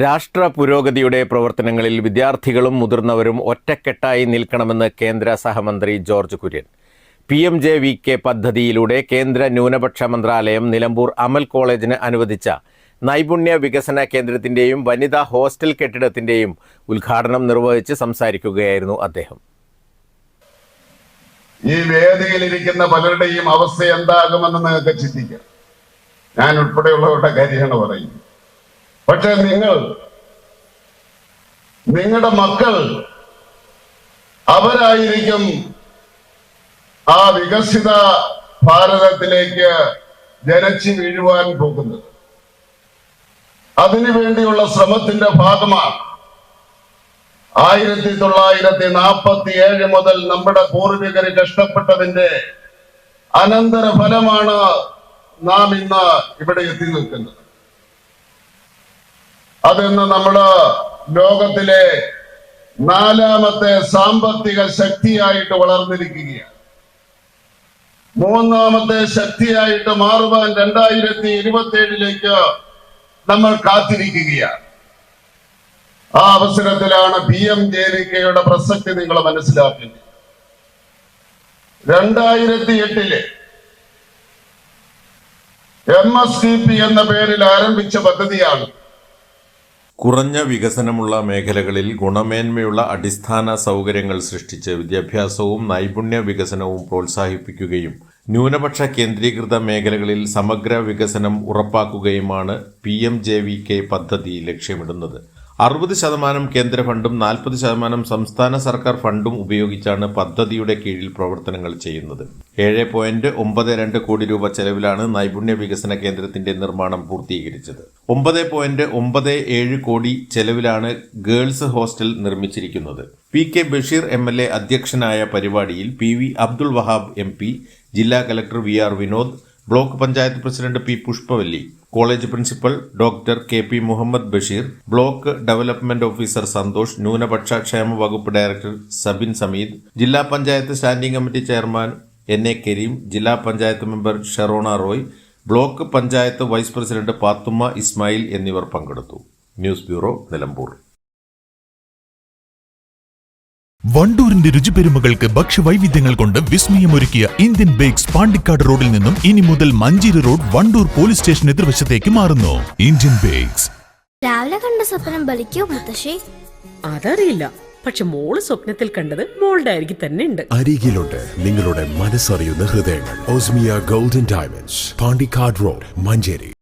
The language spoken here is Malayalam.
രാഷ്ട്ര പുരോഗതിയുടെ പ്രവർത്തനങ്ങളിൽ വിദ്യാർത്ഥികളും മുതിർന്നവരും ഒറ്റക്കെട്ടായി നിൽക്കണമെന്ന് കേന്ദ്ര സഹമന്ത്രി George Kurian. P M J V K പദ്ധതിയിലൂടെ കേന്ദ്ര ന്യൂനപക്ഷ മന്ത്രാലയം നിലമ്പൂർ അമൽ കോളേജിന് അനുവദിച്ച നൈപുണ്യ വികസന കേന്ദ്രത്തിന്റെയും വനിതാ ഹോസ്റ്റൽ കെട്ടിടത്തിന്റെയും ഉദ്ഘാടനം നിർവഹിച്ച് സംസാരിക്കുകയായിരുന്നു അദ്ദേഹം. ഈ വേദിയിലിരിക്കുന്ന പലരുടെയും അവസ്ഥ എന്താകുമെന്ന് നിങ്ങൾക്ക് ചിന്തിക്കാം. ഞാൻ ഉൾപ്പെടെയുള്ളവരുടെ കാര്യമാണ് പറയുന്നത് പക്ഷെ നിങ്ങൾ നിങ്ങളുടെ മക്കൾ അവരായിരിക്കും ആ വികസിത ഭാരതത്തിലേക്ക് ജനച്ചു വീഴുവാൻ പോകുന്നത്. അതിനുവേണ്ടിയുള്ള ശ്രമത്തിന്റെ ഭാഗമാണ് ആയിരത്തി തൊള്ളായിരത്തി നാൽപ്പത്തി ഏഴ് മുതൽ നമ്മുടെ പൂർവികർ കഷ്ടപ്പെട്ടതിന്റെ അനന്തര ഫലമാണ് നാം ഇന്ന് ഇവിടെ എത്തി നിൽക്കുന്നത്. അതിന്ന് നമ്മൾ ലോകത്തിലെ നാലാമത്തെ സാമ്പത്തിക ശക്തിയായിട്ട് വളർന്നിരിക്കുകയാണ്. മൂന്നാമത്തെ ശക്തിയായിട്ട് മാറുവാൻ രണ്ടായിരത്തി ഇരുപത്തി ഏഴിലേക്ക് നമ്മൾ കാത്തിരിക്കുകയാണ്. ആ അവസരത്തിലാണ് പി എം ജെ വി കെയുടെ പ്രസക്തി നിങ്ങൾ മനസ്സിലാക്കുന്നത് രണ്ടായിരത്തി എട്ടിൽ എം എസ് ടി പി എന്ന പേരിൽ ആരംഭിച്ച പദ്ധതിയാണ് കുറഞ്ഞ വികസനമുള്ള മേഖലകളിൽ ഗുണമേന്മയുള്ള അടിസ്ഥാന സൗകര്യങ്ങൾ സൃഷ്ടിച്ച് വിദ്യാഭ്യാസവും നൈപുണ്യ വികസനവും പ്രോത്സാഹിപ്പിക്കുകയും ന്യൂനപക്ഷ കേന്ദ്രീകൃത മേഖലകളിൽ സമഗ്ര വികസനം ഉറപ്പാക്കുകയുമാണ് P M J V K പദ്ധതി ലക്ഷ്യമിടുന്നത്. അറുപത് ശതമാനം കേന്ദ്ര ഫണ്ടും നാൽപ്പത് ശതമാനം സംസ്ഥാന സർക്കാർ ഫണ്ടും ഉപയോഗിച്ചാണ് പദ്ധതിയുടെ കീഴിൽ പ്രവർത്തനങ്ങൾ ചെയ്യുന്നത്. ഏഴ് പോയിന്റ് ഒമ്പത് രണ്ട് കോടി രൂപ ചെലവിലാണ് നൈപുണ്യ വികസന കേന്ദ്രത്തിന്റെ നിർമ്മാണം പൂർത്തീകരിച്ചത്. ഒമ്പത് പോയിന്റ് ഒമ്പത് ഏഴ് കോടി ചെലവിലാണ് ഗേൾസ് ഹോസ്റ്റൽ നിർമ്മിച്ചിരിക്കുന്നത്. P K Basheer M L A അധ്യക്ഷനായ പരിപാടിയിൽ P V Abdul Wahab M P ജില്ലാ collector V R Vinod block panchayat president P Pushpavalli college principal doctor K P Muhammad Basheer block development officer Santhosh ന്യൂനപക്ഷ ക്ഷേമ വകുപ്പ് ഡയറക്ടർ സബിൻ സമീദ് ജില്ലാ panchayat standing committee chairman N A Kareem ജില്ലാ panchayat member Sherona Roy block panchayat vice president Pathumma Ismail എന്നിവർ പങ്കെടുത്തു. News bureau Nilambur. വണ്ടൂരിന്റെ രുചിപെരുമകൾക്ക് ഭക്ഷ്യവൈവിധ്യങ്ങൾ കൊണ്ട് വിസ്മയമൊരുക്കിയ ഇന്ത്യൻ ബേക്സ് പാണ്ടിക്കാട് റോഡിൽ നിന്നും ഇനി മുതൽ Manjeri road Wandoor police station എതിർവശത്തേക്ക് മാറുന്നു. Indian bakes. രാവിലെ കണ്ട സ്വപ്നം ബലിക്കോ മുത്തശ്ശി? അതറിയില്ല. പക്ഷെ മോൾ സ്വപ്നത്തിൽ കണ്ടത് മോളുടെ അരികിൽ തന്നെ ഉണ്ട്. അരികിലുണ്ട് നിങ്ങളുടെ മനസ്സറിയുന്ന ഹൃദയങ്ങൾ. Osmia golden diamonds Pandikkad road Manjeri.